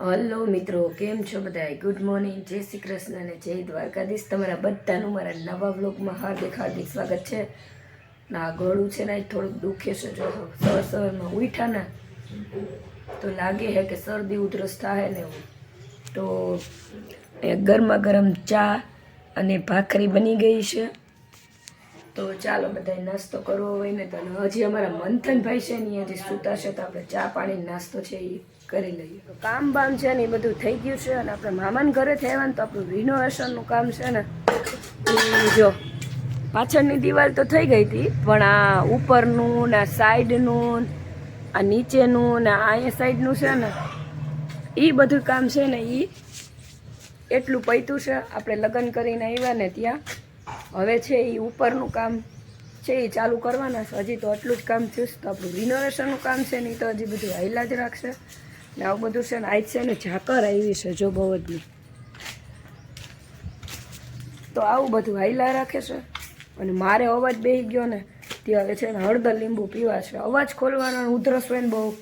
Hello મિત્રો, કેમ છો બધા ગુડ મોર્નિંગ જય શ્રી કૃષ્ણ અને જય દ્વારકાધીશ. તમારા બધાનું મારા નવા બ્લોગમાં હાર્દિક હાર્દિક સ્વાગત છે. ના ગળું છે ને થોડુંક દુખે છે. જો સવાર સવારમાં ઉઠ્યા ને, તો લાગે છે કે શરદી ઉધરસ થાય ને એવું. તો ગરમા ગરમ ચા અને ભાખરી બની ગઈ છે. તો ચાલો બધાય નાસ્તો કરવો હોય ને, તો હજી અમારા મંથનભાઈ છે ને હજી સૂતા છે, તો આપણે ચા પાણી નાસ્તો છે એ કરી લઈએ. તો કામ બામ છે ને એ બધું થઈ ગયું છે અને આપણે મામાને ઘરે થયા તો આપણું રિનોવેશનનું કામ છે ને જો, પાછળની દિવાલ તો થઈ ગઈ હતી, પણ આ ઉપરનું ને આ સાઈડનું આ નીચેનું ને આ એ સાઈડનું છે ને એ બધું કામ છે ને એ એટલું પૈતું છે. આપણે લગ્ન કરીને આવ્યા ને ત્યાં, હવે છે એ ઉપરનું કામ છે એ ચાલુ કરવાના છે. હજી તો આટલું જ કામ થયું છે. તો આપણું રિનોવેશનનું કામ છે ને એ તો હજી બધું હાઈલા જ રાખશે. ને આવું બધું છે ને આજ છે ને ઝાકર આવી છે જો બહુ જ તો આવું બધું હાઈલા રાખે છે. અને મારે અવાજ બેસી ગયો ને તે હવે છે ને હળદર લીંબુ પીવા છે. અવાજ ખોલવાનો ઉધરસ હોય ને બહુ.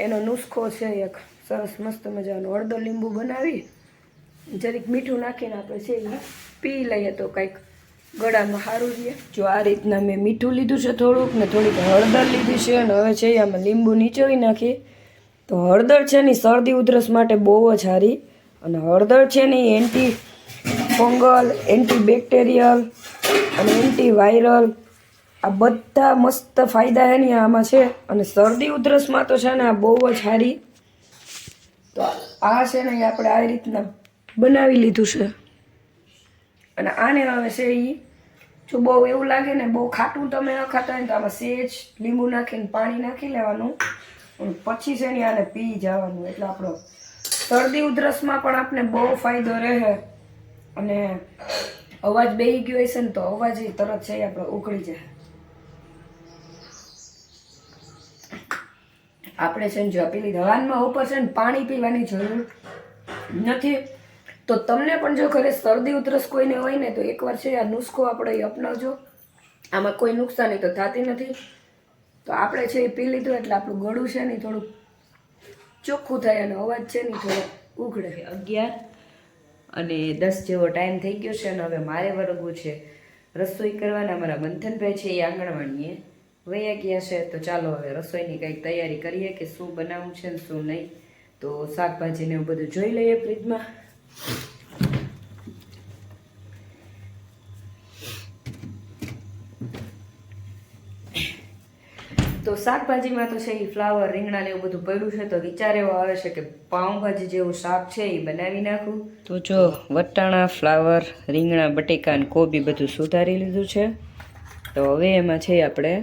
એનો નુસ્ખો છે એક સરસ મસ્ત મજાનો હળદર લીંબુ બનાવી. જરીક મીઠું નાખીને આપણે છે એ પી લઈએ તો કંઈક ગળામાં સારું રહે. જો આ રીતના મેં મીઠું લીધું છે થોડુંક ને થોડીક હળદર લીધી છે અને હવે છે આમાં લીંબુ નીચોવી નાખી. તો હળદર છે ને શરદી ઉધરસ માટે બહુ જ સારી. અને હળદર છે ને એન્ટી ફંગલ એન્ટી બેક્ટેરિયલ અને એન્ટી વાયરલ આ બધા મસ્ત ફાયદા છે ને આમાં છે. અને શરદી ઉધરસમાં તો છે ને આ બહુ જ સારી. તો આ છે ને આપણે આ રીતના બનાવી લીધું છે. અને આને હવે છે એ જો બહુ એવું લાગે ને બહુ ખાટું તમે ન ખાતા હોય તો આમાં સેજ, લીંબુ નાખીને પાણી નાખી લેવાનું. પછી છે ને આને પી જવાનું. એટલે આપણો શરદી ઉધરસમાં પણ આપણે બહુ ફાયદો રહે અને અવાજ બેહી ગયો હશે ને તો અવાજ એ તરત છે આપણો ઉકળી જાય. આપણે છે ને જો પેલી હવાનમાં ઉપર છે ને પાણી પીવાની જરૂર નથી, તો તમને પણ જો ઘરે શરદી ઉધરસ કોઈને હોય ને તો એકવાર છે આ નુસ્ખો આપણે અપનાવજો. આમાં કોઈ નુકસાની તો થતી નથી. તો આપણે છે એ પી લીધું એટલે આપણું ગળું છે ને થોડું ચોખ્ખું થાય અને અવાજ છે ને થોડો ઉઘડે. અગિયાર. અને દસ જેવો ટાઈમ થઈ ગયો છે અને હવે મારે વળગવું છે. રસોઈ કરવાના અમારા મંથનભાઈ છે એ આંગણવાડીએ. વયા ગયા છે તો ચાલો હવે રસોઈની કંઈક તૈયારી કરીએ કે શું બનાવવું છે ને શું નહીં. તો શાકભાજીને એવું બધું જોઈ લઈએ ફ્રીજમાં. તો શાકભાજીમાં તો છે એ ફ્લાવર રીંગણા ને એવું બધું પડ્યું છે, તો વિચાર એવો આવે છે કે પાઉંભાજી જેવું શાક છે એ બનાવી નાખું. તો જો, વટાણા ફ્લાવર રીંગણા, બટેકા અને કોબી બધું સુધારી લીધું છે. તો હવે એમાં છે આપણે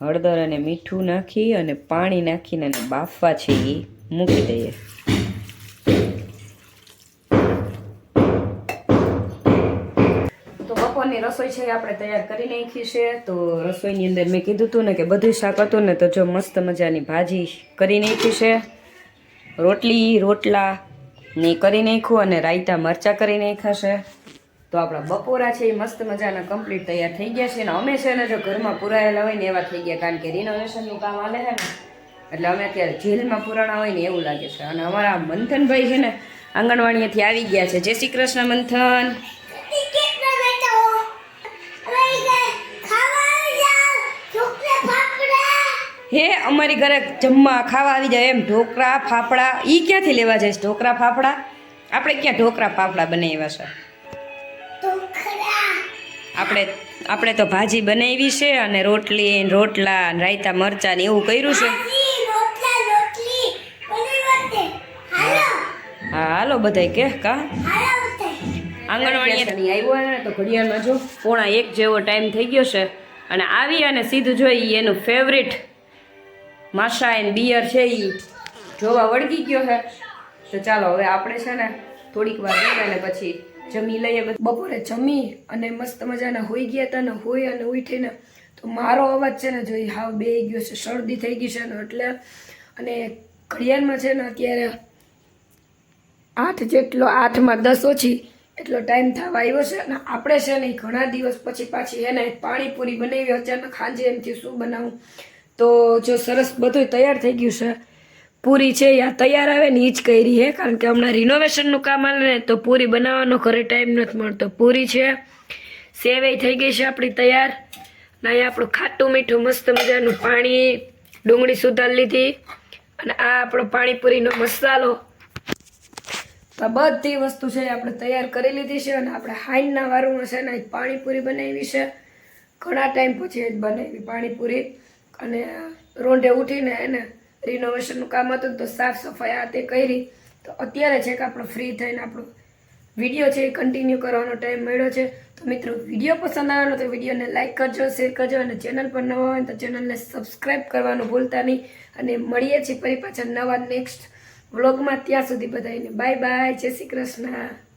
હળદર અને મીઠું નાખી અને પાણી નાખીને બાફવા છે એ મૂકી દઈએ. બપોરની રસોઈ છે આપણે તૈયાર કરી નાખી છે. તો રસોઈની અંદર મેં કીધું હતું ને કે બધું શાક હતું ને તો જો મસ્ત મજાની ભાજી કરી નાખી છે. રોટલી, રોટલા ને કરી નાખ્યું અને રાયતા, મરચાં કરી નાખ્યા છે. તો આપણા બપોરા છે એ મસ્ત મજાના કમ્પ્લીટ તૈયાર થઈ ગયા છે ને અમે છે ને જો ઘરમાં પુરાયેલા હોય ને એવા થઈ ગયા કારણ કે રિનોવેશનનું કામ આવે છે ને. એટલે અમે અત્યારે જેલમાં પુરાણા હોય ને એવું લાગે છે. અને અમારા મંથનભાઈ છે ને આંગણવાડીએથી આવી ગયા છે. જય શ્રી કૃષ્ણ મંથન. હે અમારી ઘરે જમવા ખાવા આવી જાય એમ. ઢોકળા ફાફડા એ ક્યાંથી લેવા જાય છે ઢોકળા ફાફડા? આપણે ક્યાં ઢોકળા ફાફડા બનાવ્યા છે? આપણે આપણે તો ભાજી બનાવી છે અને રોટલી રોટલા ને રાયતા મરચાં ને એવું કર્યું છે. હા હાલો બધાય કે કા? આંગણવાડી આવ્યો ને તો ઘડિયાળમાં જો પોણા એક જેવો ટાઈમ થઈ ગયો છે. અને આવી અને સીધું જોઈ એનું ફેવરિટ માશા એન બિયર છે એ જોવા વળગી ગયો છે તો ચાલો, હવે આપણે છે ને થોડીક વાર રહીને ને પછી જમી લઈએ બપોરે જમી અને મસ્ત મજાના હોઈ ગયા હતા ને હોઈ અને ઉઠીને તો મારો અવાજ છે ને જોઈ હાવ બે ગયો છે, શરદી થઈ ગઈ છે ને એટલે. અને ઘડિયાળમાં છે ને અત્યારે આઠ જેટલો, આઠમાં દસ ઓછી એટલો ટાઈમ થવા આવ્યો છે અને આપણે છે ને ઘણા દિવસ પછી પાછી એને પાણીપુરી બનાવી, અચાનક સાંજે એમથી શું બનાવું? તો જો સરસ બધું તૈયાર થઈ ગયું છે. પૂરી છે, યા તૈયાર આવે ને એ જ કરી છે કારણ કે હમણાં રિનોવેશનનું કામ આવે ને તો પૂરી બનાવવાનો ઘરે ટાઈમ નથી મળતો. પૂરી છે, સેવાઈ થઈ ગઈ છે આપણી તૈયાર. અને અહીંયા આપણું ખાટું મીઠું મસ્ત મજાનું પાણી ડુંગળી સુધાર લીધી. અને આ આપણો પાણીપુરીનો મસાલો. તો બધી વસ્તુ છે આપણે તૈયાર કરી લીધી છે અને આપણે હાઈનના વારુમાં છે ને પાણીપુરી બનાવી છે. ઘણા ટાઈમ પછી જ બનાવી પાણીપુરી. અને રોંઢે ઉઠીને એને રિનોવેશનનું કામ હતું તો સાફ સફાઈ આ તે કરી. તો અત્યારે છે કે આપણો ફ્રી થઈને આપણો વીડિયો છે એ કન્ટિન્યુ કરવાનો ટાઈમ મળ્યો છે. તો મિત્રો વીડિયો પસંદ આવ્યો તો વિડીયોને લાઇક કરજો શેર કરજો અને ચેનલ પર નવા હોય તો ચેનલને સબસ્ક્રાઈબ કરવાનું ભૂલતા નહીં. અને મળીએ છીએ ફરી પાછા નવા નેક્સ્ટ વ્લોગમાં ત્યાં સુધી બધાને બાય બાય જય શ્રી કૃષ્ણ.